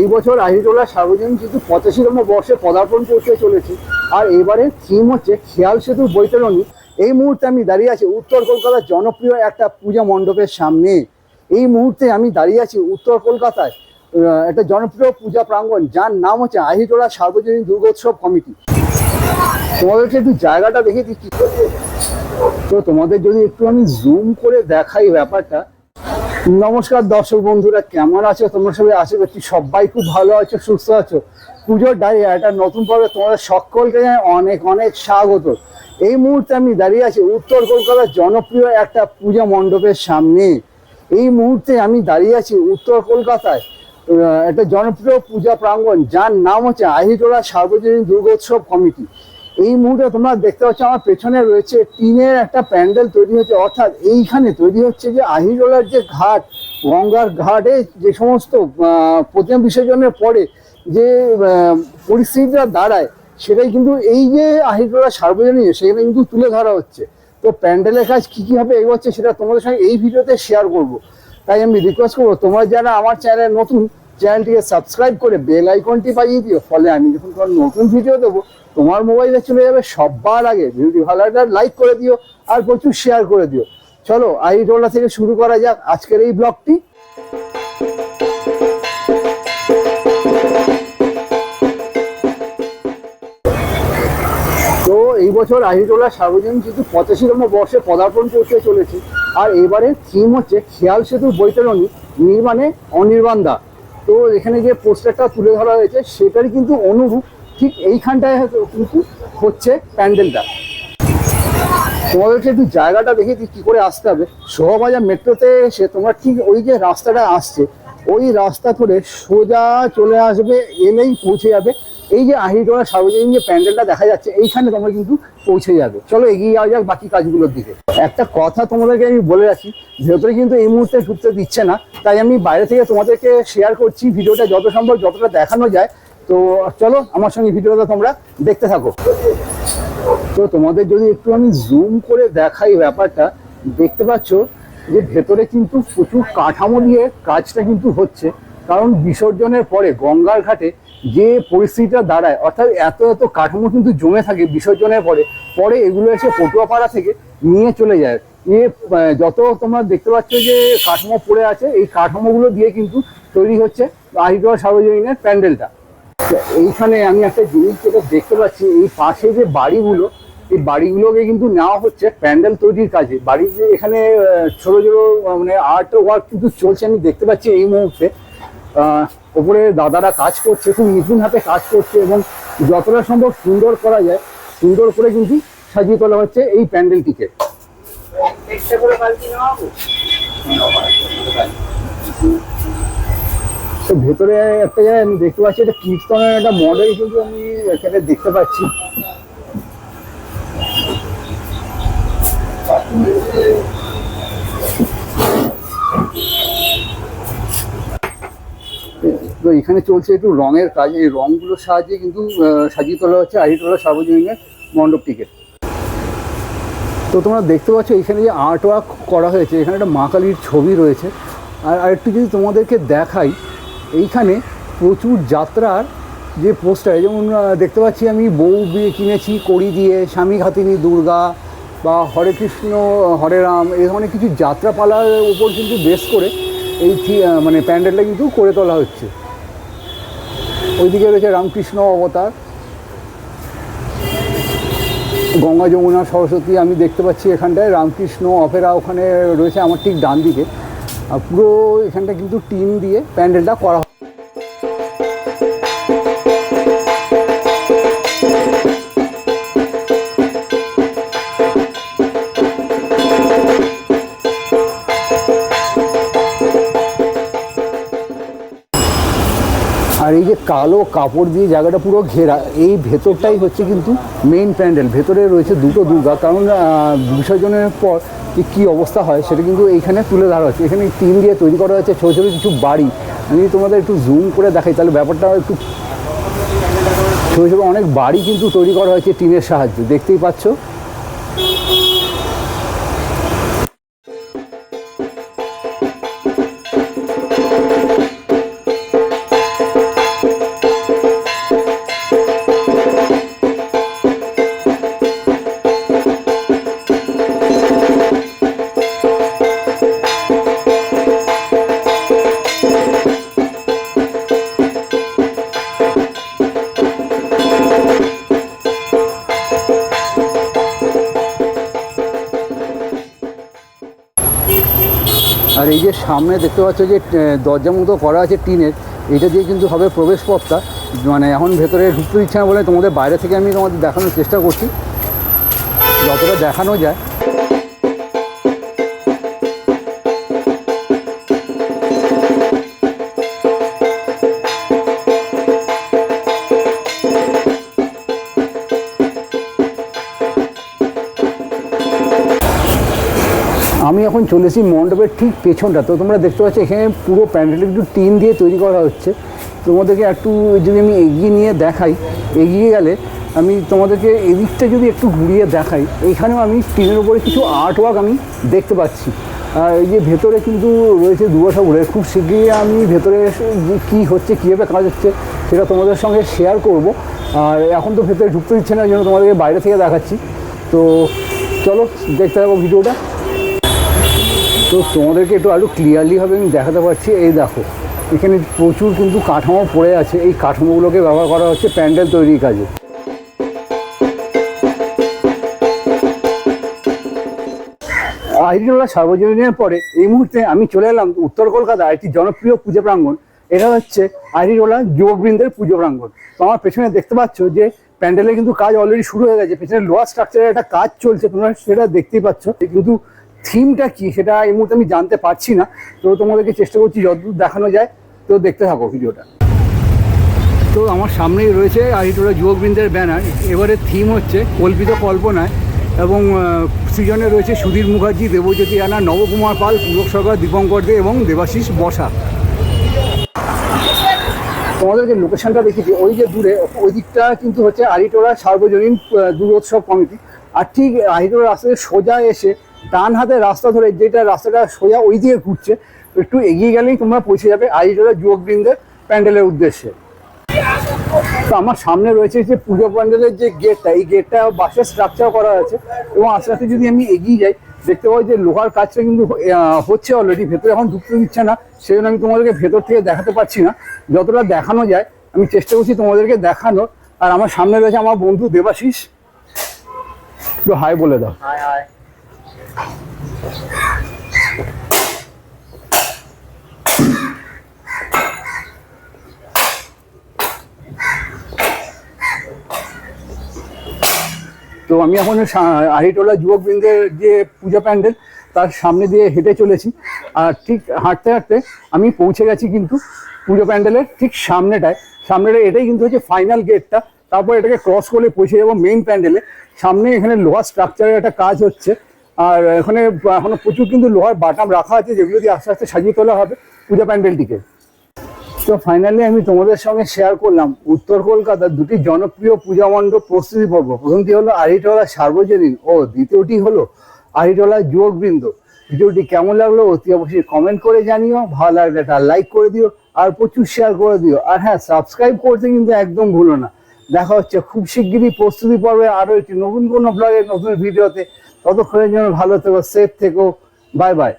এই বছর আহিরোলা সার্বজনীন কিন্তু পঁচাশিতম বর্ষে পদার্পণ করতে চলেছে। আর এবারে থিম হচ্ছে খেয়াল সেতু বৈতরণী। এই মুহূর্তে আমি দাঁড়িয়ে আছি উত্তর কলকাতার জনপ্রিয় একটা পূজা মণ্ডপের সামনে। এই মুহূর্তে আমি দাঁড়িয়ে আছি উত্তর কলকাতায় একটা জনপ্রিয় পূজা প্রাঙ্গণ, যার নাম হচ্ছে আহিরোলা সার্বজনীন দুর্গোৎসব কমিটি। তোমাদেরকে একটু জায়গাটা দেখে দিচ্ছি। তো তোমাদের যদি একটু আমি জুম করে দেখাই ব্যাপারটা নমস্কার দর্শক বন্ধুরা, কেমন আছো? তোমরা সবাই আশা করছি সবাই খুব ভালো আছো, সুস্থ আছো। পুজোর ডায়রি একটা নতুন পর্বে তোমাদের সকলকে অনেক অনেক স্বাগত। এই মুহূর্তে আমি দাঁড়িয়ে আছি উত্তর কলকাতার জনপ্রিয় একটা পূজা মণ্ডপের সামনে। এই মুহূর্তে আমি দাঁড়িয়ে আছি উত্তর কলকাতায় একটা জনপ্রিয় পূজা প্রাঙ্গণ, যার নাম হচ্ছে আহিটোলা সার্বজনীন দুর্গোৎসব কমিটি। এই মুহূর্তে তোমরা দেখতে পাচ্ছ আমার পেছনে রয়েছে টিনের একটা প্যান্ডেল তৈরি হচ্ছে। অর্থাৎ এইখানে তৈরি হচ্ছে যে আহিরোলার যে ঘাট গঙ্গার ঘাটে যে সমস্ত আহ, প্রতিমা বিসর্জনের পরে যে পরিস্থিতিটা দাঁড়ায় সেটাই কিন্তু এই যে আহিরোলা সার্বজনীন সেখানে কিন্তু তুলে ধরা হচ্ছে। তো প্যান্ডেলের কাজ কি কি হবে এগোচ্ছে সেটা তোমাদের সঙ্গে এই ভিডিওতে শেয়ার করব। তাই আমি রিকোয়েস্ট করব তোমরা যারা আমার চ্যানেলে নতুন চ্যানেলটিকে সাবস্ক্রাইব করে বেল আইকনটি বাজিয়ে দিও। ফলে আমি যখন কোনো নতুন ভিডিও দেবো তোমার মোবাইলে চলে যাবে সবার আগে। ভালো একটা লাইক করে দিও আর প্রচুর শেয়ার করে দিও। চলো আইডোলা থেকে শুরু করা যাক আজকের এই ব্লগটি তো এই বছর আহিটোলা সার্বজনীন কিন্তু পঁচাশিতম বর্ষে পদার্পণ করতে চলেছে, আর এবারে থিম হচ্ছে খেয়াল সেতু বৈতরণী, নির্মাণে অনির্বাণ দা। তো এখানে যে পোস্টারটা তুলে ধরা হয়েছে, সেটারই কিন্তু অনুরূপ ঠিক এইখানটায় কিন্তু হচ্ছে প্যান্ডেলটা। তোমাদেরকে একটু জায়গাটা দেখে কি করে আসতে হবে। শোভাবাজার মেট্রোতে এসে তোমরা ঠিক ওই যে রাস্তাটা আসছে, ওই রাস্তা ধরে সোজা চলে আসবে, এলেই পৌঁছে যাবে। এই যে আহিটোলা সার্বজনীন যে প্যান্ডেলটা দেখা যাচ্ছে, এইখানে তোমরা কিন্তু পৌঁছে যাবে। চলো এগিয়ে যাওয়া যাক বাকি কাজগুলোর দিকে। একটা কথা তোমাদেরকে আমি বলে রাখি, ভেতরে কিন্তু এই মুহূর্তে ঢুকতে দিচ্ছে না, তাই আমি বাইরে থেকে তোমাদেরকে শেয়ার করছি, ভিডিওটা যত সম্ভব যতটা দেখানো যায় তো চলো, আমার সঙ্গে ভিডিওটা তোমরা দেখতে থাকো। তো তোমাদের যদি একটু আমি জুম করে দেখাই ব্যাপারটা, দেখতে পাচ্ছ যে ভেতরে কিন্তু প্রচুর কাঠামো দিয়ে কাজটা কিন্তু হচ্ছে। কারণ বিসর্জনের পরে গঙ্গার ঘাটে যে পরিস্থিতিটা দাঁড়ায়, অর্থাৎ এত এত কাঠামো কিন্তু জমে থাকে বিসর্জনের পরে পরে এগুলো এসে পটুয়াপাড়া থেকে নিয়ে চলে যায়। নিয়ে যত তোমরা দেখতে পাচ্ছ যে কাঠামো পড়ে আছে, এই কাঠামোগুলো দিয়ে কিন্তু তৈরি হচ্ছে আহিটোয়া সার্বজনীনের প্যান্ডেলটা। এইখানে আমি একটা জিনিস যেটা দেখতে পাচ্ছি, এই পাশে যে বাড়িগুলো, এই বাড়িগুলোকে কিন্তু নেওয়া হচ্ছে প্যান্ডেল তৈরির কাজে। বাড়ির বাড়িতে এখানে ছোট ছোট মানে আর্ট ওয়ার্ক কিন্তু চলছে, আমি দেখতে পাচ্ছি এই মুহূর্তে। ওপরে দাদারা কাজ করছে, খুব নিপুণ হাতে কাজ করছে এবং যতটা সম্ভব সুন্দর করা যায়, সুন্দর করে কিন্তু সাজিয়ে তোলা হচ্ছে এই প্যান্ডেলটিকে। তো ভেতরে একটা জায়গায় আমি দেখতে পাচ্ছি, এটা কীর্তনের একটা মডেল কিন্তু আমি এখানে দেখতে পাচ্ছি। তো এখানে চলছে একটু রঙের কাজ, এই রঙগুলোর সাহায্যে কিন্তু সাজিয়ে তোলা হচ্ছে আহিটোলা সার্বজনীনের মণ্ডপটিকে তো তোমরা দেখতে পাচ্ছ এখানে যে আর্ট ওয়ার্ক করা হয়েছে, এখানে একটা মা কালীর ছবি রয়েছে। আর আরেকটু যদি তোমাদেরকে দেখাই এইখানে প্রচুর যাত্রার যে পোস্টার যেমন দেখতে পাচ্ছি আমি, বউ বিয়ে কিনেছি করি দিয়ে, স্বামী ঘাতিনী দুর্গা বা হরে কৃষ্ণ, হরে রাম এই ধরনের কিছু যাত্রাপালার উপর কিন্তু বেস করে এই মানে প্যান্ডেলটা কিন্তু করে তোলা হচ্ছে। ওইদিকে রয়েছে রামকৃষ্ণ অবতার। গঙ্গা যমুনা, সরস্বতী, আমি দেখতে পাচ্ছি এখানটায়, রামকৃষ্ণ অপেরা ওখানে রয়েছে, আমার ঠিক ডান দিকে আর পুরো এখানটা কিন্তু টিন দিয়ে প্যান্ডেলটা করা আর এই যে কালো কাপড় দিয়ে জায়গাটা পুরো ঘেরা, এই ভেতরটাই হচ্ছে কিন্তু মেইন প্যান্ডেল ভেতরে রয়েছে দুটো দুর্গা। কারণ বিসর্জনের পর যে কী অবস্থা হয় সেটা কিন্তু এইখানে তুলে ধরা হচ্ছে। এখানে টিন দিয়ে তৈরি করা হয়েছে ছোটো ছোটো কিছু বাড়ি। আমি তোমাদের একটু জুম করে দেখাই, তাহলে ব্যাপারটা একটু ছোটো ছোটো অনেক বাড়ি কিন্তু তৈরি করা হয়েছে টিনের সাহায্যে। দেখতেই পাচ্ছ? আর এই যে সামনে দেখতে পাচ্ছ যে দরজা মতো করা আছে টিনের, এটা দিয়ে কিন্তু হবে প্রবেশ পথটা মানে এখন ভেতরে ঢুকতে দিচ্ছে না বলে তোমাদের বাইরে থেকে আমি তোমাদের দেখানোর চেষ্টা করছি। যতটা দেখানো যায়। এখন চলেছি মণ্ডপের ঠিক পেছনটা, তো তোমরা দেখতে পাচ্ছ এখানে পুরো প্যান্ডেল একটু টিন দিয়ে তৈরি করা হচ্ছে। তোমাদেরকে একটু যদি আমি এগিয়ে নিয়ে দেখাই, এগিয়ে গেলে আমি তোমাদেরকে এদিকটা যদি একটু ঘুরিয়ে দেখাই এইখানেও আমি টিনের উপরে কিছু আর্ট ওয়ার্ক আমি দেখতে পাচ্ছি। আর এই যে ভেতরে কিন্তু রয়েছে দুয়া ঠাকুরের খুব শীঘ্রই আমি ভেতরে যে কী হচ্ছে, কীভাবে কাজ হচ্ছে, সেটা তোমাদের সঙ্গে শেয়ার করব। আর এখন তো ভেতরে ঢুকতে দিচ্ছে না জন্য তোমাদেরকে বাইরে থেকে দেখাচ্ছি। তো চলো, দেখতে থাকো ভিডিওটা। তো তোমাদেরকে একটু আরও ক্লিয়ারলিভাবে আমি দেখাতে পারছি। এই দেখো, এখানে প্রচুর কিন্তু কাঠামো পড়ে আছে। এই কাঠামোগুলোকে ব্যবহার করা হচ্ছে প্যান্ডেল তৈরির কাজে। আইডিওলা সার্বজনীনের পরে এই মুহূর্তে আমি চলে এলাম উত্তর কলকাতা, একটি জনপ্রিয় পুজো প্রাঙ্গণ। এটা হচ্ছে আইডিওলা যুবকবৃন্দের পুজো প্রাঙ্গণ। তো আমার পেছনে দেখতে পাচ্ছ যে প্যান্ডেলের কিন্তু কাজ অলরেডি শুরু হয়ে গেছে। পেছনে লোয়ার স্ট্রাকচারের একটা কাজ চলছে, তোমরা সেটা দেখতেই পাচ্ছ। কিন্তু থিমটা কি সেটা এই মুহূর্তে আমি জানতে পারছি না। তো তোমাদেরকে চেষ্টা করছি যতদূর দেখানো যায়, তো দেখতে থাকো ভিডিওটা। তো আমার সামনেই রয়েছে আরিটোলা যুবকবৃন্দের ব্যানার। এবারে থিম হচ্ছে কল্পিত কল্পনায় এবং সৃজনে রয়েছে সুধীর মুখার্জি, দেবজ্যোতি রানা, নবকুমার পাল পুলক সরকার, দীপঙ্কর দে এবং দেবাশিস বসা। তোমাদের যে লোকেশনটা দেখেছি ওই যে দূরে, ওই দিকটা কিন্তু হচ্ছে আরিটোলা সার্বজনীন দুর্গোৎসব কমিটি। আর ঠিক আরিটোলা রাস্তায় সোজা এসে ডান হাতে রাস্তা ধরে যেটা রাস্তাটা সোজা ওই দিকে ঘুরছে, একটু এগিয়ে গেলেই তোমরা পৌঁছে যাবে আরিটোলা যুবকবৃন্দের প্যান্ডেলের উদ্দেশ্যে। তো আমার সামনে রয়েছে যে পুজো প্যান্ডেলের যে গেটটা এই গেটটা বাসের স্ট্রাকচার করা আছে এবং আস্তে আস্তে যদি আমি এগিয়ে যাই, দেখতে পাই যে লোহার কাজটা কিন্তু হচ্ছে অলরেডি ভেতরে এখন ঢুকতে দিচ্ছে না সেই জন্য আমি তোমাদেরকে ভেতর থেকে দেখাতে পারছি না। যতটা দেখানো যায়, আমি চেষ্টা করছি তোমাদেরকে দেখানোর। আর আমার সামনে রয়েছে আমার বন্ধু দেবাশিস। তো হাই বলে দাও। তো আমি এখন আহিটোলা যুবকবৃন্দের যে পূজা প্যান্ডেল, তার সামনে দিয়ে হেঁটে চলেছি। আর ঠিক হাঁটতে হাঁটতে আমি পৌঁছে গেছি কিন্তু পুজো প্যান্ডেলের ঠিক সামনেটায়। সামনেটা এটাই কিন্তু হচ্ছে ফাইনাল গেটটা তারপর এটাকে ক্রস করে পৌঁছে যাব মেইন প্যান্ডেলে। সামনে এখানে লোহার স্ট্রাকচারের একটা কাজ হচ্ছে। আর এখানে এখনও প্রচুর কিন্তু লোহার বাটাম রাখা আছে, যেগুলো দিয়ে আস্তে আস্তে সাজিয়ে তোলা হবে পূজা প্যান্ডেলটিকে। তো ফাইনালি আমি তোমাদের সঙ্গে শেয়ার করলাম, উত্তর কলকাতার দুটি জনপ্রিয় পূজা মণ্ডপ প্রস্তুতি পর্ব। প্রথমটি হলো আড়িটলা সার্বজনীন ও দ্বিতীয়টি হলো আড়িটলা যুবকবৃন্দ ভিডিওটি কেমন লাগল অতি অবশ্যই কমেন্ট করে জানিও, ভালো লাগলে একটা লাইক করে দিও, আর প্রচুর শেয়ার করে দিও। আর হ্যাঁ সাবস্ক্রাইব করতে কিন্তু একদম ভুলো না। দেখা হচ্ছে খুব শিগগিরই প্রস্তুতি পর্বে আরও একটি নতুন কোনো ব্লগের নতুন ভিডিওতে। ততক্ষণের জন্য ভালো থেকো সেফ থেকো বাই বাই